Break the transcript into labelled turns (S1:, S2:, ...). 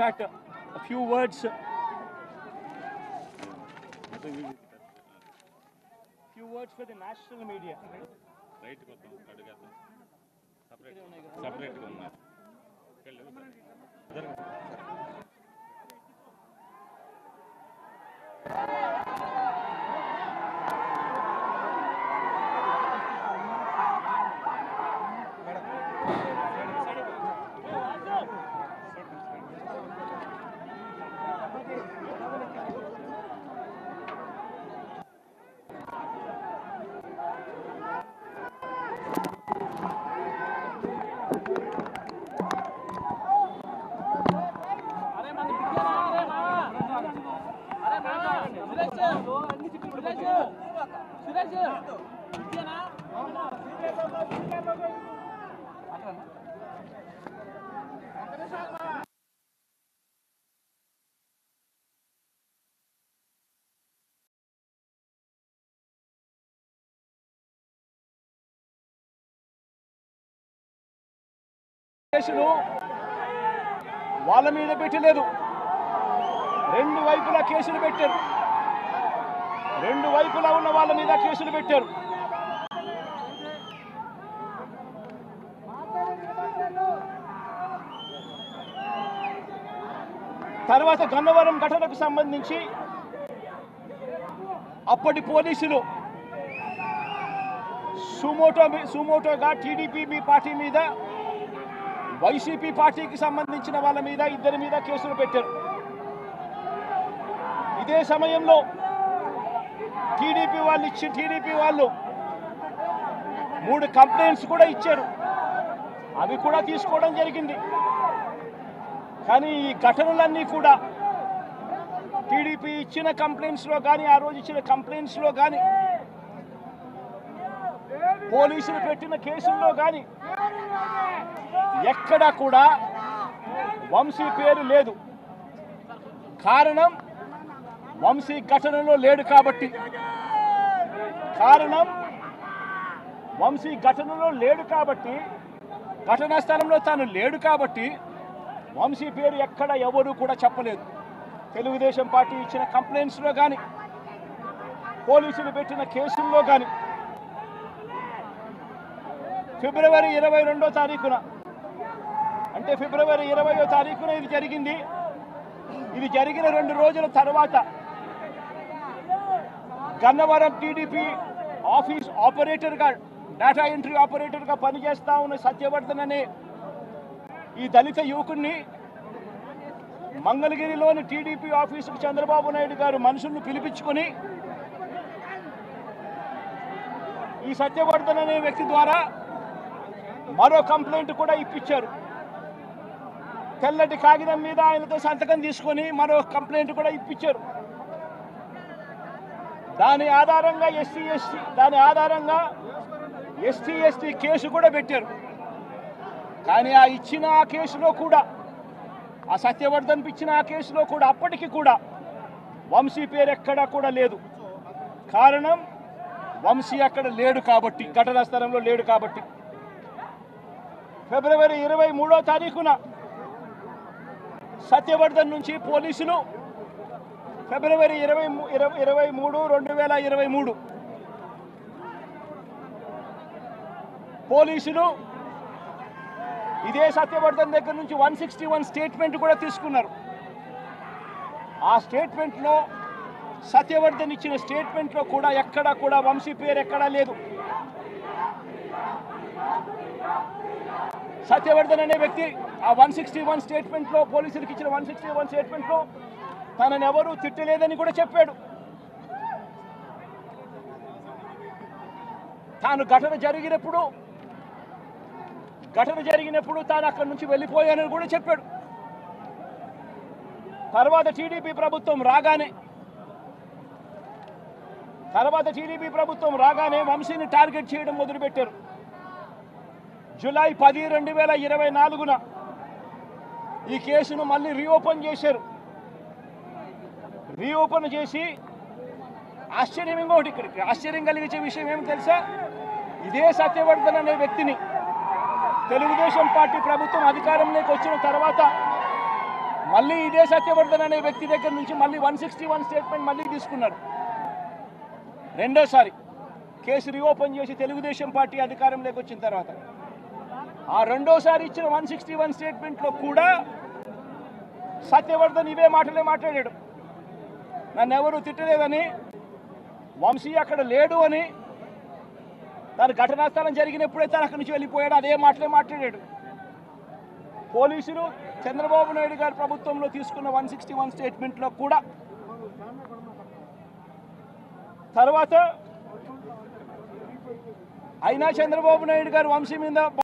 S1: fact, a few words. Few words for the national media.
S2: Right కొత్త అడుగుతాం separate సపరేట్గా ఉన్నారు వెళ్ళు.
S1: కేసులు వాళ్ళ మీద పెట్టలేదు రెండు వైపులా కేసులు పెట్టారు. రెండు వైపులా ఉన్న వాళ్ళ మీద కేసులు పెట్టారు. తర్వాత గన్నవరం ఘటనకు సంబంధించి అప్పటి పోలీసులు సుమోటో సుమోటోగా టీడీపీ మీ పార్టీ మీద వైసీపీ పార్టీకి సంబంధించిన వాళ్ళ మీద ఇద్దరి మీద కేసులు పెట్టారు. ఇదే సమయంలో టీడీపీ వాళ్ళు ఇచ్చి టీడీపీ వాళ్ళు మూడు కంప్లైంట్స్ కూడా ఇచ్చారు. అవి కూడా తీసుకోవడం జరిగింది. కానీ ఈ ఘటనలన్నీ కూడా టీడీపీ ఇచ్చిన కంప్లైంట్స్లో కానీ ఆ రోజు ఇచ్చిన కంప్లైంట్స్లో కానీ పోలీసులు పెట్టిన కేసుల్లో కానీ ఎక్కడా కూడా వంశీ పేరు లేదు. కారణం వంశీ ఘటనలో లేడు కాబట్టి. కారణం వంశీ ఘటనలో లేడు కాబట్టి ఘటనా స్థలంలో తాను లేడు కాబట్టి వంశీ పేరు ఎక్కడ ఎవరు కూడా చెప్పలేదు. తెలుగుదేశం పార్టీ ఇచ్చిన కంప్లైంట్స్లో కానీ పోలీసులు పెట్టిన కేసుల్లో కానీ ఫిబ్రవరి ఇరవై రెండో తారీఖున అంటే ఫిబ్రవరి ఇరవయో తారీఖున ఇది జరిగింది. ఇది జరిగిన రెండు రోజుల తర్వాత గన్నవరం టీడీపీ ఆఫీస్ ఆపరేటర్గా డేటా ఎంట్రీ ఆపరేటర్గా పనిచేస్తా ఉన్న సత్యవర్ధన్ అనే ఈ దళిత యువకుడిని మంగళగిరిలోని టీడీపీ ఆఫీసుకు చంద్రబాబు నాయుడు గారు మనుషులను పిలిపించుకొని ఈ సత్యవర్ధన్ అనే వ్యక్తి ద్వారా మరో కంప్లైంట్ కూడా ఇప్పించారు. తెల్లటి కాగితం మీద ఆయనతో సంతకం తీసుకొని మరో కంప్లైంట్ కూడా ఇప్పించారు. దాని ఆధారంగా ఎస్సీ ఎస్టీ దాని ఆధారంగా ఎస్టీ ఎస్టీ కేసు కూడా పెట్టారు. కానీ ఆ ఇచ్చిన ఆ కేసులో కూడా ఆ సత్యవర్ధన్ ఇచ్చిన ఆ కేసులో కూడా అప్పటికి కూడా వంశీ పేరు ఎక్కడా కూడా లేదు. కారణం వంశీ అక్కడ లేడు కాబట్టి ఘటనా స్థలంలో లేడు కాబట్టి. ఫిబ్రవరి ఇరవై మూడో తారీఖున సత్యవర్ధన్ నుంచి పోలీసులు ఫిబ్రవరి ఇరవై ఇరవై ఇరవై మూడు రెండు వేల ఇరవై మూడు. పోలీసులు ఇదే సత్యవర్ధన్ దగ్గర నుంచి వన్ సిక్స్టీ వన్ స్టేట్మెంట్ కూడా తీసుకున్నారు. ఆ స్టేట్మెంట్లో సత్యవర్ధన్ ఇచ్చిన స్టేట్మెంట్లో కూడా ఎక్కడా కూడా వంశీ పేరు ఎక్కడా లేదు. సత్యవర్ధన్ అనే వ్యక్తి ఆ వన్ సిక్స్టీ వన్ స్టేట్మెంట్లో పోలీసులకు ఇచ్చిన వన్ సిక్స్టీ వన్ స్టేట్మెంట్లో తనని ఎవరూ తిట్టలేదని కూడా చెప్పాడు. తాను ఘటన జరిగినప్పుడు ఘటన జరిగినప్పుడు తాను అక్కడి నుంచి వెళ్ళిపోయానని కూడా చెప్పాడు. తర్వాత టీడీపీ ప్రభుత్వం రాగానే తర్వాత టీడీపీ ప్రభుత్వం రాగానే వంశీని టార్గెట్ చేయడం మొదలుపెట్టారు. జూలై పది రెండు వేల ఇరవై నాలుగున ఈ కేసును మళ్ళీ రీఓపెన్ చేశారు. రీఓపెన్ చేసి ఆశ్చర్యం ఇంకోటి ఇక్కడికి. ఆశ్చర్యం కలిగించే విషయం ఏమి తెలుసా? ఇదే సత్యవర్ధన్ అనే వ్యక్తిని తెలుగుదేశం పార్టీ ప్రభుత్వం అధికారంలోకి వచ్చిన తర్వాత మళ్ళీ ఇదే సత్యవర్ధన్ అనే వ్యక్తి దగ్గర నుంచి మళ్ళీ వన్ సిక్స్టీ వన్ స్టేట్మెంట్ మళ్ళీ తీసుకున్నారు రెండోసారి కేసు రీఓపెన్ చేసి తెలుగుదేశం పార్టీ అధికారంలోకి వచ్చిన తర్వాత ఆ రెండోసారి ఇచ్చిన వన్ సిక్స్టీ వన్ స్టేట్మెంట్లో కూడా సత్యవర్ధన్ ఇవే మాటలే మాట్లాడాడు. నన్ను ఎవరు తిట్టలేదని వంశీ అక్కడ లేడు అని తన ఘటనాస్థలం జరిగినప్పుడే తను అక్కడి నుంచి వెళ్ళిపోయాడు అదే మాటలే మాట్లాడాడు. పోలీసులు చంద్రబాబు నాయుడు గారి ప్రభుత్వంలో తీసుకున్న వన్ సిక్స్టీ వన్ స్టేట్మెంట్లో కూడా తర్వాత అయినా చంద్రబాబు నాయుడు గారు వంశీ మీద